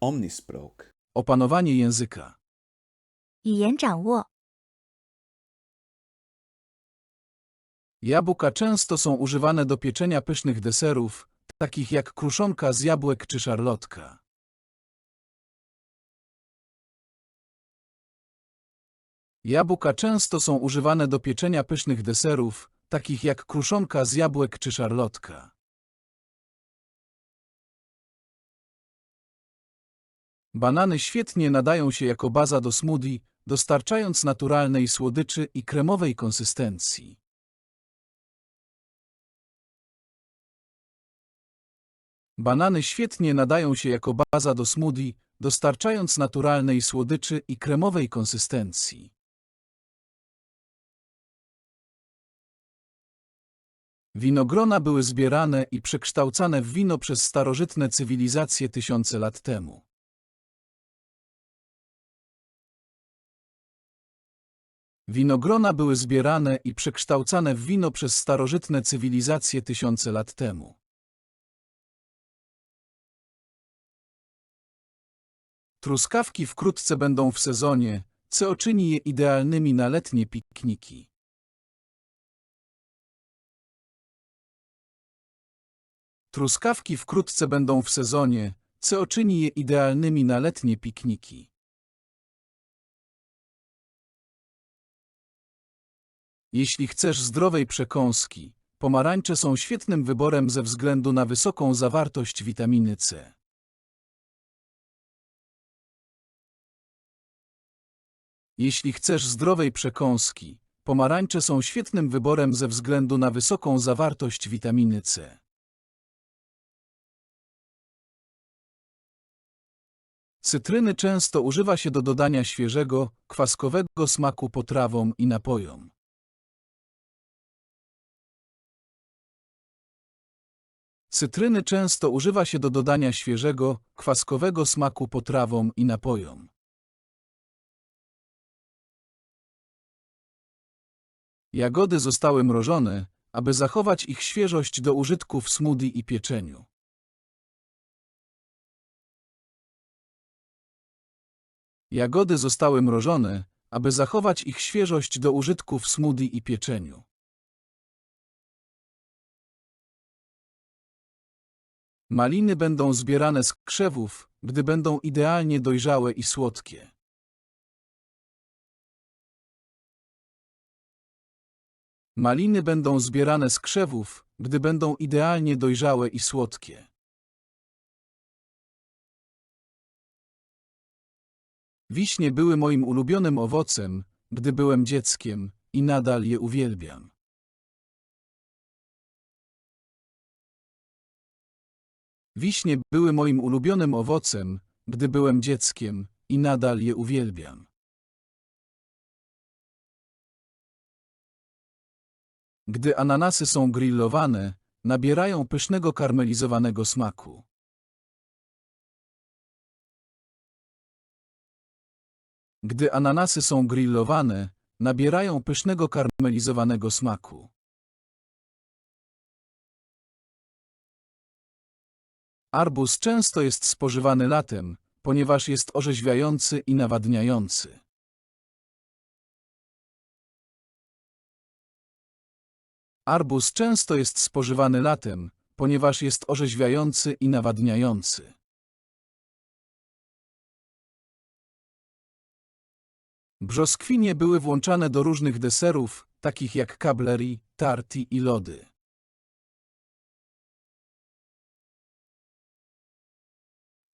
Omnisproke. Opanowanie języka. 语言掌握。 Jabłka często są używane do pieczenia pysznych deserów, takich jak kruszonka z jabłek czy szarlotka. Jabłka często są używane do pieczenia pysznych deserów, takich jak kruszonka z jabłek czy szarlotka. Banany świetnie nadają się jako baza do smoothie, dostarczając naturalnej słodyczy i kremowej konsystencji. Banany świetnie nadają się jako baza do smoothie, dostarczając naturalnej słodyczy i kremowej konsystencji. Winogrona były zbierane i przekształcane w wino przez starożytne cywilizacje tysiące lat temu. Winogrona były zbierane i przekształcane w wino przez starożytne cywilizacje tysiące lat temu. Truskawki wkrótce będą w sezonie, co czyni je idealnymi na letnie pikniki. Truskawki wkrótce będą w sezonie, co czyni je idealnymi na letnie pikniki. Jeśli chcesz zdrowej przekąski, pomarańcze są świetnym wyborem ze względu na wysoką zawartość witaminy C. Jeśli chcesz zdrowej przekąski, pomarańcze są świetnym wyborem ze względu na wysoką zawartość witaminy C. Cytryny często używa się do dodania świeżego, kwaskowego smaku potrawom i napojom. Cytryny często używa się do dodania świeżego, kwaskowego smaku potrawom i napojom. Jagody zostały mrożone, aby zachować ich świeżość do użytku w smoothie i pieczeniu. Jagody zostały mrożone, aby zachować ich świeżość do użytku w smoothie i pieczeniu. Maliny będą zbierane z krzewów, gdy będą idealnie dojrzałe i słodkie. Maliny będą zbierane z krzewów, gdy będą idealnie dojrzałe i słodkie. Wiśnie były moim ulubionym owocem, gdy byłem dzieckiem i nadal je uwielbiam. Wiśnie były moim ulubionym owocem, gdy byłem dzieckiem i nadal je uwielbiam. Gdy ananasy są grillowane, nabierają pysznego karmelizowanego smaku. Gdy ananasy są grillowane, nabierają pysznego karmelizowanego smaku. Arbuz często jest spożywany latem, ponieważ jest orzeźwiający i nawadniający. Arbuz często jest spożywany latem, ponieważ jest orzeźwiający i nawadniający. Brzoskwinie były włączane do różnych deserów, takich jak kableri, tarti i lody.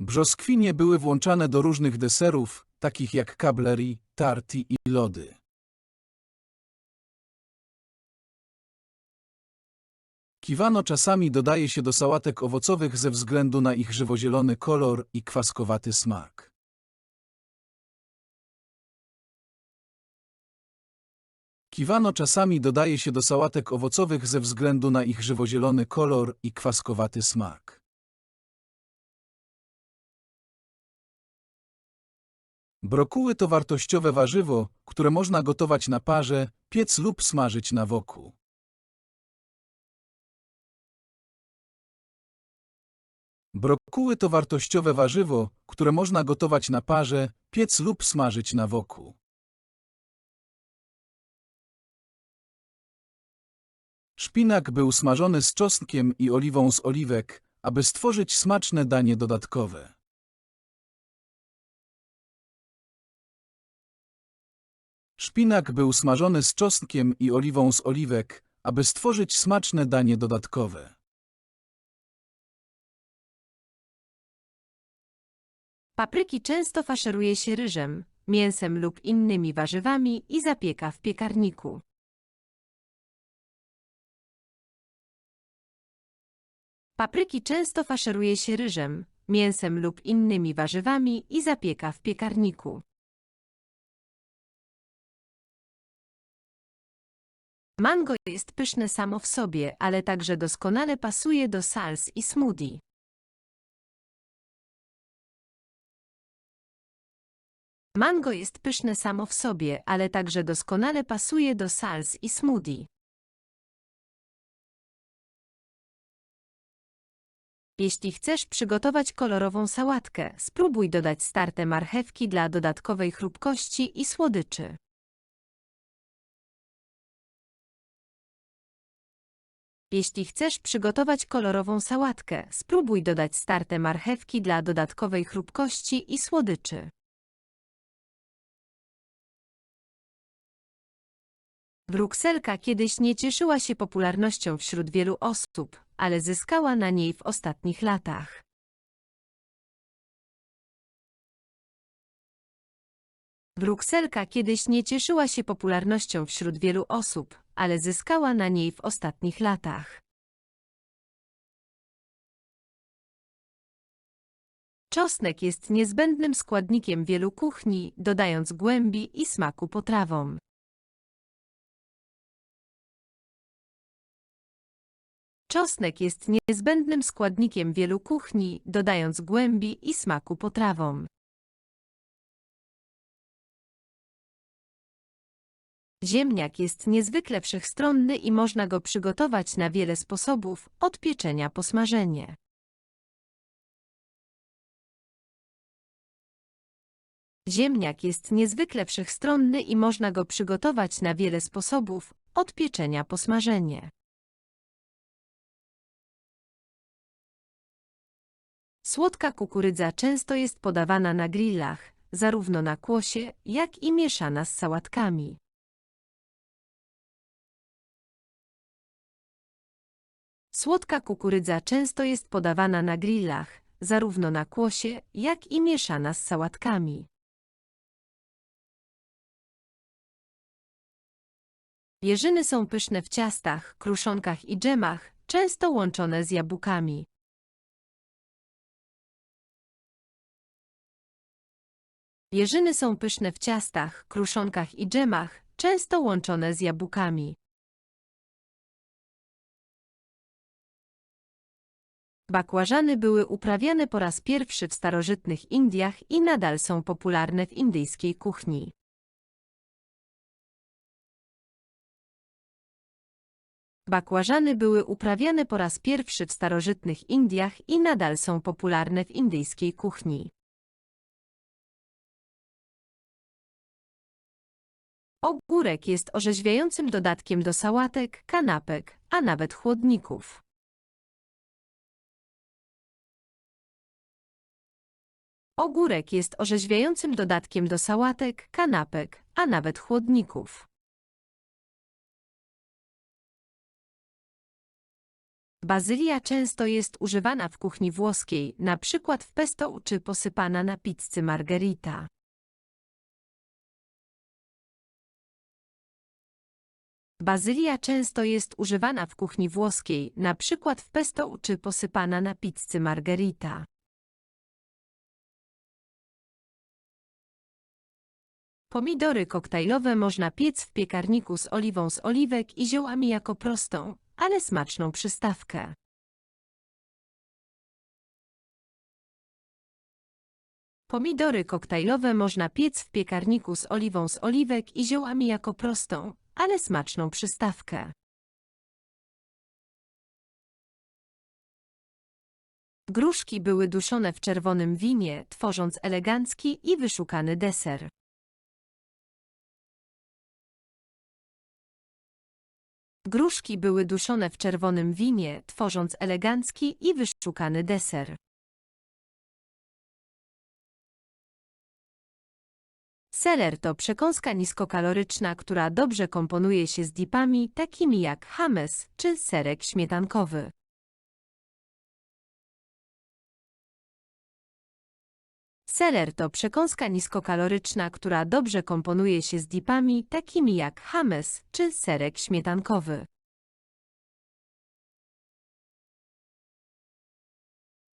Brzoskwinie były włączane do różnych deserów, takich jak kableri, tarti i lody. Kiwano czasami dodaje się do sałatek owocowych ze względu na ich żywozielony kolor i kwaskowaty smak. Kiwano czasami dodaje się do sałatek owocowych ze względu na ich żywozielony kolor i kwaskowaty smak. Brokuły to wartościowe warzywo, które można gotować na parze, piec lub smażyć na woku. Brokuły to wartościowe warzywo, które można gotować na parze, piec lub smażyć na woku. Szpinak był smażony z czosnkiem i oliwą z oliwek, aby stworzyć smaczne danie dodatkowe. Szpinak był smażony z czosnkiem i oliwą z oliwek, aby stworzyć smaczne danie dodatkowe. Papryki często faszeruje się ryżem, mięsem lub innymi warzywami i zapieka w piekarniku. Papryki często faszeruje się ryżem, mięsem lub innymi warzywami i zapieka w piekarniku. Mango jest pyszne samo w sobie, ale także doskonale pasuje do sals i smoothie. Mango jest pyszne samo w sobie, ale także doskonale pasuje do sals i smoothie. Jeśli chcesz przygotować kolorową sałatkę, spróbuj dodać starte marchewki dla dodatkowej chrupkości i słodyczy. Jeśli chcesz przygotować kolorową sałatkę, spróbuj dodać starte marchewki dla dodatkowej chrupkości i słodyczy. Brukselka kiedyś nie cieszyła się popularnością wśród wielu osób, ale zyskała na niej w ostatnich latach. Brukselka kiedyś nie cieszyła się popularnością wśród wielu osób, ale zyskała na niej w ostatnich latach. Czosnek jest niezbędnym składnikiem wielu kuchni, dodając głębi i smaku potrawom. Czosnek jest niezbędnym składnikiem wielu kuchni, dodając głębi i smaku potrawom. Ziemniak jest niezwykle wszechstronny i można go przygotować na wiele sposobów, od pieczenia po smażenie. Ziemniak jest niezwykle wszechstronny i można go przygotować na wiele sposobów, od pieczenia po smażenie. Słodka kukurydza często jest podawana na grillach, zarówno na kłosie, jak i mieszana z sałatkami. Słodka kukurydza często jest podawana na grillach, zarówno na kłosie, jak i mieszana z sałatkami. Jeżyny są pyszne w ciastach, kruszonkach i dżemach, często łączone z jabłkami. Jeżyny są pyszne w ciastach, kruszonkach i dżemach, często łączone z jabłkami. Bakłażany były uprawiane po raz pierwszy w starożytnych Indiach i nadal są popularne w indyjskiej kuchni. Bakłażany były uprawiane po raz pierwszy w starożytnych Indiach i nadal są popularne w indyjskiej kuchni. Ogórek jest orzeźwiającym dodatkiem do sałatek, kanapek, a nawet chłodników. Ogórek jest orzeźwiającym dodatkiem do sałatek, kanapek, a nawet chłodników. Bazylia często jest używana w kuchni włoskiej, na przykład w pesto czy posypana na pizzy margherita. Bazylia często jest używana w kuchni włoskiej, na przykład w pesto czy posypana na pizzy margherita. Pomidory koktajlowe można piec w piekarniku z oliwą z oliwek i ziołami jako prostą, ale smaczną przystawkę. Pomidory koktajlowe można piec w piekarniku z oliwą z oliwek i ziołami jako prostą, ale smaczną przystawkę. Gruszki były duszone w czerwonym winie, tworząc elegancki i wyszukany deser. Gruszki były duszone w czerwonym winie, tworząc elegancki i wyszukany deser. Seler to przekąska niskokaloryczna, która dobrze komponuje się z dipami takimi jak hummus czy serek śmietankowy. Seler to przekąska niskokaloryczna, która dobrze komponuje się z dipami takimi jak hummus czy serek śmietankowy.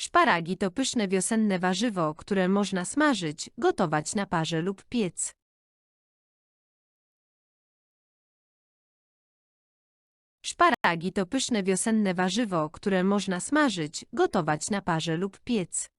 Szparagi to pyszne wiosenne warzywo, które można smażyć, gotować na parze lub piec. Szparagi to pyszne wiosenne warzywo, które można smażyć, gotować na parze lub piec.